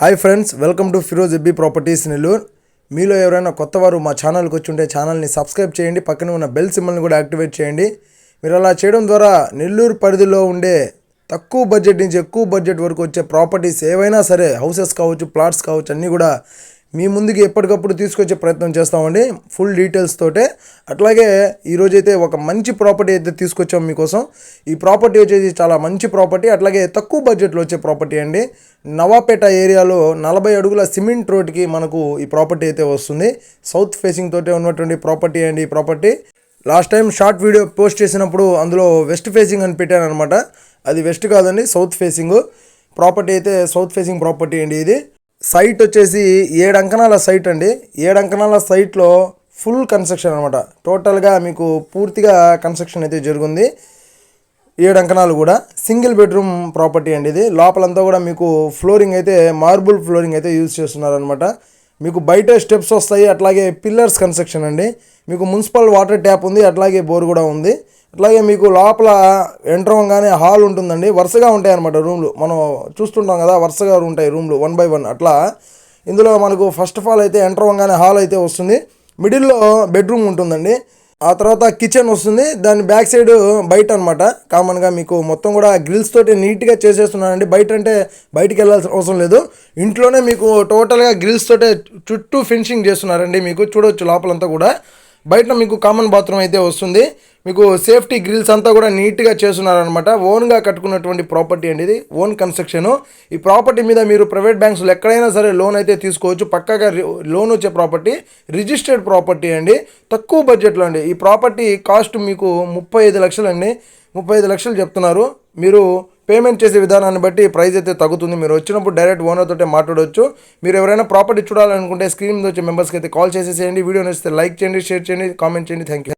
Hi friends welcome to Firoz ఎబ్బీ properties Nellore. మీలో ఎవరైనా కొత్త వారు మా ఛానల్కి వచ్చి ఛానల్ని సబ్స్క్రైబ్ చేయండి పక్కన ఉన్న బెల్ సింబల్ని కూడా యాక్టివేట్ చేయండి. మీరు అలా చేయడం ద్వారా నెల్లూరు పరిధిలో ఉండే తక్కువ బడ్జెట్ నుంచి ఎక్కువ బడ్జెట్ వరకు వచ్చే ప్రాపర్టీస్ ఏవైనా సరే హౌసెస్ కావచ్చు ప్లాట్స్ కావచ్చు అన్నీ కూడా మీ ముందుకి ఎప్పటికప్పుడు తీసుకొచ్చే ప్రయత్నం చేస్తామండి. ఫుల్ డీటెయిల్స్ తోటే. అట్లాగే ఈరోజైతే ఒక మంచి ప్రాపర్టీ అయితే తీసుకొచ్చాం మీకోసం. ఈ ప్రాపర్టీ వచ్చేసి చాలా మంచి ప్రాపర్టీ అట్లాగే తక్కువ బడ్జెట్లో వచ్చే ప్రాపర్టీ అండి. నవాపేట ఏరియాలో నలభై అడుగుల సిమెంట్ రోడ్కి మనకు ఈ ప్రాపర్టీ అయితే వస్తుంది. సౌత్ ఫేసింగ్ తోటే ఉన్నటువంటి ప్రాపర్టీ అండి ఈ property last time short video post చేసినప్పుడు అందులో వెస్ట్ ఫేసింగ్ అని పెట్టాను అనమాట అది వెస్ట్ కాదండి సౌత్ ఫేసింగ్ ప్రాపర్టీ అయితే సౌత్ ఫేసింగ్ ప్రాపర్టీ అండి ఇది. సైట్ వచ్చేసి ఏడు అంకణాల సైట్ అండి. ఏడు అంకణాల సైట్లో ఫుల్ కన్స్ట్రక్షన్ అనమాట టోటల్గా మీకు పూర్తిగా కన్స్ట్రక్షన్ అయితే జరుగుంది. ఏడు అంకణాలు కూడా. సింగిల్ బెడ్రూమ్ ప్రాపర్టీ అండి ఇది. లోపలంతా కూడా మీకు ఫ్లోరింగ్ అయితే మార్బుల్ ఫ్లోరింగ్ అయితే యూజ్ చేస్తున్నారనమాట మీకు బయట స్టెప్స్ వస్తాయి. అట్లాగే పిల్లర్స్ కన్స్ట్రక్షన్ అండి. మీకు మున్సిపల్ వాటర్ ట్యాప్ ఉంది. అట్లాగే బోర్ కూడా ఉంది. అట్లాగే మీకు లోపల ఎంటర్ అవ్వగానే హాల్ ఉంటుందండి. వరుసగా ఉంటాయి అనమాట రూమ్లు. మనం చూస్తుంటాం కదా వరుసగా ఉంటాయి రూమ్లు వన్ బై వన్. అట్లా ఇందులో మనకు ఫస్ట్ ఆఫ్ ఆల్ అయితే ఎంటర్ అవ్వగానే హాల్ అయితే వస్తుంది. మిడిల్లో బెడ్రూమ్ ఉంటుందండి. ఆ తర్వాత కిచెన్ వస్తుంది. దాని బ్యాక్ సైడ్ బయట అనమాట కామన్గా మీకు మొత్తం కూడా గ్రిల్స్ తోటి నీట్గా చేసేస్తున్నానండి. బయట అంటే బయటికి వెళ్ళాల్సిన అవసరం లేదు. ఇంట్లోనే మీకు టోటల్గా గ్రిల్స్ తోటే చుట్టూ ఫినిషింగ్ చేస్తున్నారండి. మీకు చూడవచ్చు లోపలంతా కూడా. బయట మీకు కామన్ బాత్రూమ్ అయితే వస్తుంది. మీకు సేఫ్టీ గ్రిల్స్ అంతా కూడా నీట్గా చేస్తున్నారనమాట ఓన్గా కట్టుకున్నటువంటి ప్రాపర్టీ అండి ఇది. ఓన్ కన్స్ట్రక్షన్ ఈ ప్రాపర్టీ మీద మీరు ప్రైవేట్ బ్యాంక్స్లో ఎక్కడైనా సరే లోన్ అయితే తీసుకోవచ్చు. పక్కాగా రి- లోన్ వచ్చే ప్రాపర్టీ రిజిస్టర్డ్ ప్రాపర్టీ అండి. తక్కువ బడ్జెట్లో అండి. ఈ ప్రాపర్టీ కాస్ట్ మీకు ముప్పై ఐదు లక్షలు అండి. ముప్పై ఐదు లక్షలు చెప్తున్నారు. మీరు పేమెంట్ చేసే విధానాన్ని బట్టి ప్రైస్ అయితే తగ్గుతుంది. మీరు వచ్చినప్పుడు డైరెక్ట్ ఓనర్ మాట్లాడవచ్చు మీరు ఎవరైనా ప్రాపర్టీ చూడాలనుకుంటే స్క్రీన్ మీద వచ్చే మెంబర్స్కి అయితే కాల్ చేసేసేయండి. వీడియో నచ్చితే లైక్ చేయండి షేర్ చేయండి కామెంట్ చేయండి. Thank you